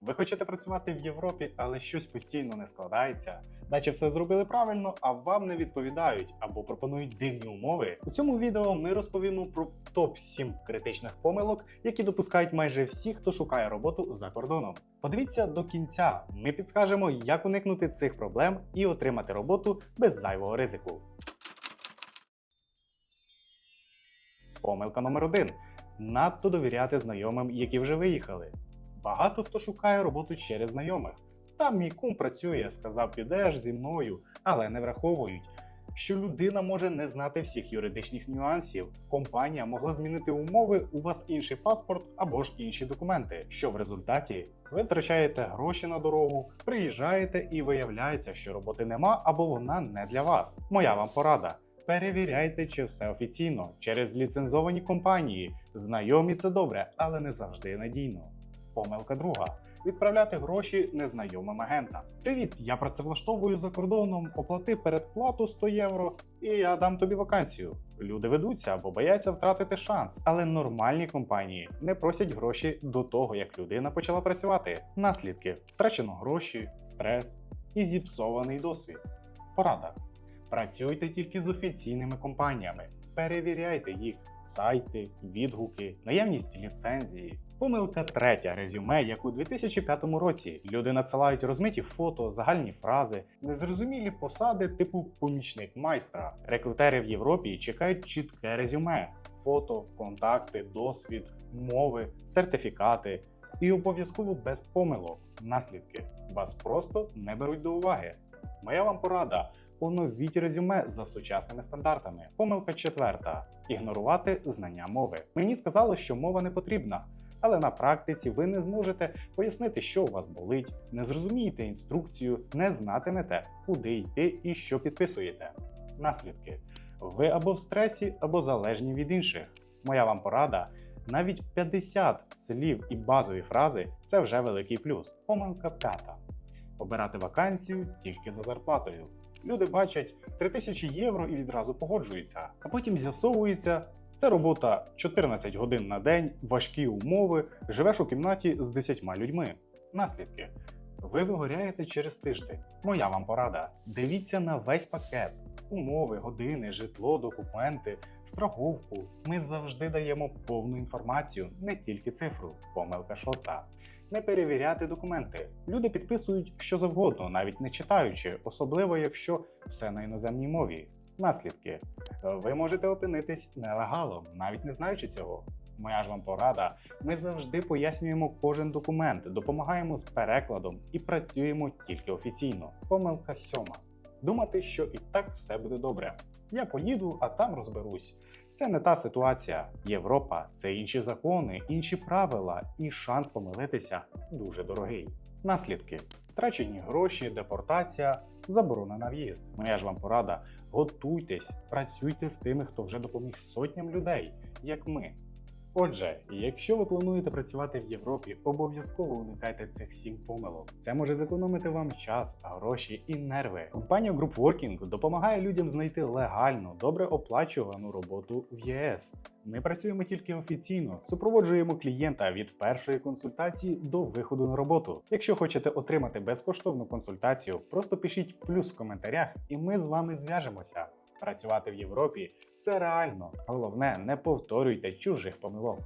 Ви хочете працювати в Європі, але щось постійно не складається, наче все зробили правильно, а вам не відповідають або пропонують дивні умови. У цьому відео ми розповімо про топ 7 критичних помилок, які допускають майже всі, хто шукає роботу за кордоном. Подивіться до кінця. Ми підскажемо, як уникнути цих проблем і отримати роботу без зайвого ризику. Помилка номер один: надто довіряти знайомим, які вже виїхали. Багато хто шукає роботу через знайомих. Там мій кум працює, сказав, підеш зі мною, але не враховують, що людина може не знати всіх юридичних нюансів. Компанія могла змінити умови, у вас інший паспорт або ж інші документи. Що в результаті ви втрачаєте гроші на дорогу, приїжджаєте і виявляється, що роботи нема або вона не для вас. Моя вам порада. Перевіряйте, чи все офіційно через ліцензовані компанії. Знайомі це добре, але не завжди надійно. Помилка друга. Відправляти гроші незнайомим агентам. Привіт, я працевлаштовую за кордоном, оплати передплату 100 євро, і я дам тобі вакансію. Люди ведуться або бояться втратити шанс, але нормальні компанії не просять гроші до того, як людина почала працювати. Наслідки: втрачено гроші, стрес і зіпсований досвід. Порада. Працюйте тільки з офіційними компаніями. Перевіряйте їх сайти, відгуки, наявність ліцензії. Помилка третя резюме, як у 2005 році. Люди надсилають розмиті фото, загальні фрази, незрозумілі посади типу помічник майстра. Рекрутери в Європі чекають чітке резюме: фото, контакти, досвід, мови, сертифікати. І обов'язково без помилок. Наслідки вас просто не беруть до уваги. Моя вам порада. Оновіть резюме за сучасними стандартами. Помилка четверта: ігнорувати знання мови. Мені сказали, що мова не потрібна, але на практиці ви не зможете пояснити, що у вас болить, не зрозумієте інструкцію, не знатимете, куди йти і що підписуєте. Наслідки: ви або в стресі, або залежні від інших. Моя вам порада. Навіть 50 слів і базові фрази це вже великий плюс. Помилка п'ята: обирати вакансію тільки за зарплатою. Люди бачать 3000 євро і відразу погоджуються, а потім з'ясовується. Це робота 14 годин на день, важкі умови, живеш у кімнаті з 10 людьми. Наслідки. Ви вигоряєте через тиждень. Моя вам порада. Дивіться на весь пакет: умови, години, житло, документи, страховку. Ми завжди даємо повну інформацію, не тільки цифру. Помилка шоста. Не перевіряти документи. Люди підписують що завгодно, навіть не читаючи, особливо якщо все на іноземній мові. Наслідки. Ви можете опинитись нелегалом, навіть не знаючи цього. Моя ж вам порада. Ми завжди пояснюємо кожен документ, допомагаємо з перекладом і працюємо тільки офіційно. Помилка сьома. Думати, що і так все буде добре. Я поїду, а там розберусь. Це не та ситуація. Європа це інші закони, інші правила, і шанс помилитися дуже дорогий. Наслідки: втрачені гроші, депортація, заборона на в'їзд. Моя ж вам порада: готуйтесь, працюйте з тими, хто вже допоміг сотням людей, як ми. Отже, якщо ви плануєте працювати в Європі, обов'язково уникайте цих сім помилок. Це може зекономити вам час, гроші і нерви. Компанія Group Working допомагає людям знайти легальну, добре оплачувану роботу в ЄС. Ми працюємо тільки офіційно, супроводжуємо клієнта від першої консультації до виходу на роботу. Якщо хочете отримати безкоштовну консультацію, просто пишіть плюс в коментарях, і ми з вами зв'яжемося. Працювати в Європі це реально. Головне, не повторюйте чужих помилок.